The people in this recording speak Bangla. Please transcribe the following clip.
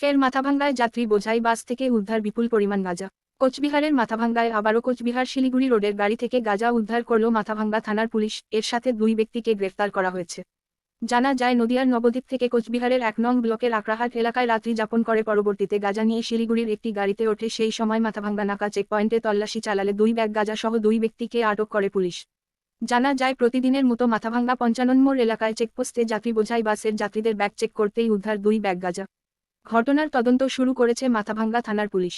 ফের মাথাভাঙ্গায় যাত্রী বোঝাই বাস থেকে উদ্ধার বিপুল পরিমাণ গাঁজা। কোচবিহারের মাথাভাঙ্গায় আবারও কোচবিহার শিলিগুড়ি রোডের গাড়ি থেকে গাঁজা উদ্ধার করল মাথাভাঙ্গা থানার পুলিশ। এর সাথে দুই ব্যক্তিকে গ্রেফতার করা হয়েছে। জানা যায়, নদিয়ার নবদ্বীপ থেকে কোচবিহারের এক নং ব্লকের আকরাহাট এলাকায় রাত্রি যাপন করে পরবর্তীতে গাঁজা নিয়ে শিলিগুড়ির একটি গাড়িতে ওঠে। সেই সময় মাথাভাঙ্গা নাকা চেকপয়েন্টে তল্লাশি চালালে দুই ব্যাগ গাঁজা সহ দুই ব্যক্তিকে আটক করে পুলিশ। জানা যায়, প্রতিদিনের মতো মাথাভাঙ্গা পঞ্চাননমোড় এলাকায় চেকপোস্টে যাত্রী বোঝাই বাসের যাত্রীদের ব্যাগ চেক করতেই উদ্ধার দুই ব্যাগ গাঁজা। ঘটনার তদন্ত শুরু করেছে মাথাভাঙ্গা থানার পুলিশ।